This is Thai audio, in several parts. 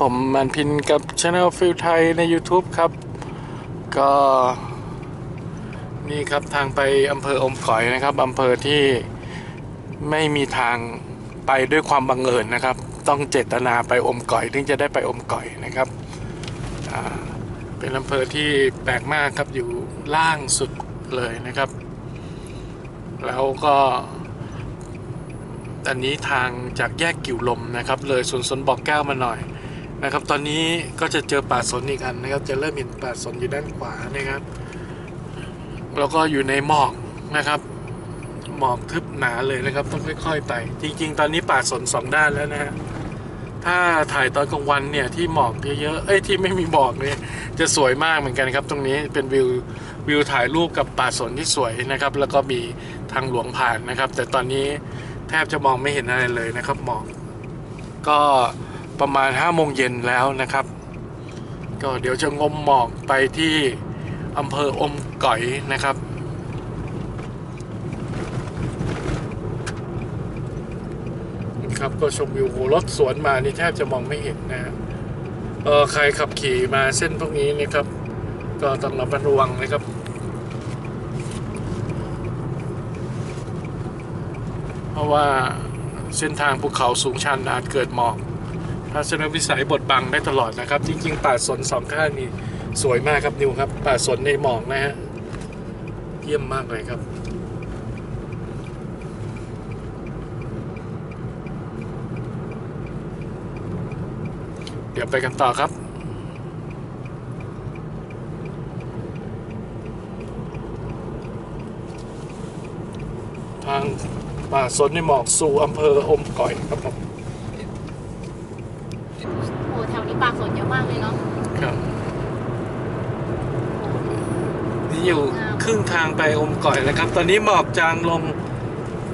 ผมมันพินกับช anel ฟิลไทยใน YouTube ครับ ก็นี่ครับทางไปอำเภออมก๋อยนะครับอำเภอที่ไม่มีทางไปด้วยความบังเอิญนะครับ ต้องเจตนาไปอมก๋อยถึงจะได้ไปอมก๋อยนะครับเป็นอำเภอที่แปลกมากครับอยู่ล่างสุดเลยนะครับ แล้วก็อันนี้ทางจากแยกกิ่วลมนะครับ เลยสวนสนบอกแก้วมาหน่อย นะครับ ตอนนี้ก็จะเจอป่าสนอีกอันนะครับ จะเริ่มเห็นป่าสนอยู่ด้านขวานะครับ แล้วก็อยู่ในหมอกนะครับหมอกทึบหนาเลยนะครับ ต้องค่อย ๆไต่จริง ๆ ตอนนี้ป่าสนสองด้านแล้วนะฮะถ้าถ่ายตอนกลางวันเนี่ยที่หมอกเยอะๆเอ้ยที่ไม่มีหมอกเนี่ยจะสวยมากเหมือนกันครับ ตรงนี้เป็นวิววิวถ่ายรูปกับป่าสนที่สวยนะครับ แล้วก็มีทางหลวงผ่านนะครับ แต่ตอนนี้แทบจะมองไม่เห็นอะไรเลยนะครับหมอกก็ ประมาณ5โมงเย็นแล้วนะครับ ก็เดี๋ยวจะงมหมอกไปที่อำเภออมก๋อยนะครับ ครับก็ชมวิวโหรถสวนมานี่แทบจะมองไม่เห็นนะฮะเออใครขับขี่มาเส้นพวกนี้นะครับ ก็ต้องระมัดระวังนะครับเพราะว่าเส้นทางภูเขาสูงชันอาจเกิดหมอก ทัศนวิสัยบดบังได้ตลอดนะครับ จริงๆ ป่าสนสองข้างนี่สวยมากครับนิวครับ ป่าสนในหมอกนะฮะเยี่ยมมากเลยครับเดี๋ยวไปกันต่อครับ ทางป่าสนในหมอกสู่อำเภออมก่อยครับผม โอ้แถวนี้ ปลาสดเยอะมากเลยเนาะครับ นี่อยู่ครึ่งทางไปอมก่อยแล้วครับ ตอนนี้หมอกจางลง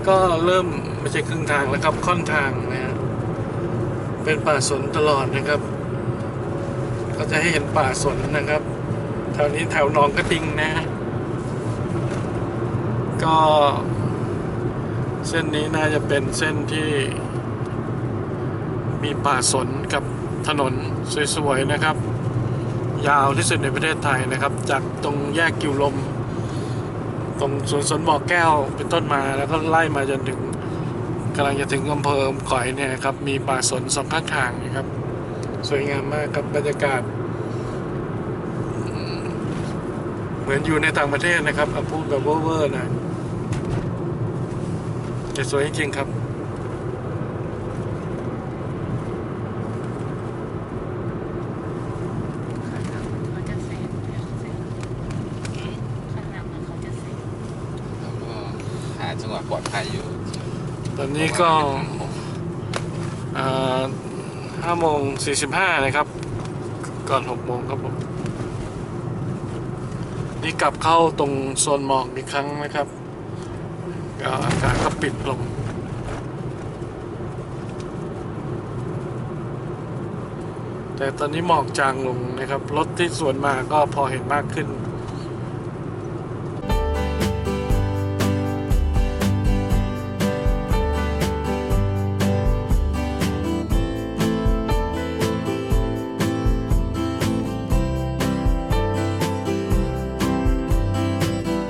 ก็เริ่มไม่ใช่ครึ่งทางแล้วครับค่อนทางนะฮะเป็นป่าสนตลอดนะครับ ก็จะให้เห็นป่าสนนะครับแถวนี้แถวหนองกระทิงนะฮะก็เส้นนี้น่าจะเป็นเส้นที่มีป่าสนกับ ถนนสวยๆนะครับ ยาวที่สุดในประเทศไทยนะครับ จากตรงแยกกิวลม ตรงสวนสนบ่อแก้วเป็นต้นมาแล้วก็ไล่มาจนถึงกำลังจะถึงอำเภอก๋อยเนี่ยครับมีป่าสนสองข้างทางนะครับ สวยงามมากครับบรรยากาศ เหมือนอยู่ในต่างประเทศนะครับอพูดแบบเวอร์ๆนะแต่สวยจริงๆครับ เขาจะเซฟเซฟข้างหน้ามันเขาจะเซฟ แล้วก็หาจังหวะปลอดภัยอยู่ ตอนนี้ก็ห้าโมงสี่สิบห้านะครับ ก่อนหกโมงครับผม นี่กลับเข้าตรงโซนหมอกอีกครั้งนะครับก็อากาศก็ปิดลงแต่ตอนนี้หมอกจางลงนะครับ รถที่สวนมาก็พอเห็นมากขึ้น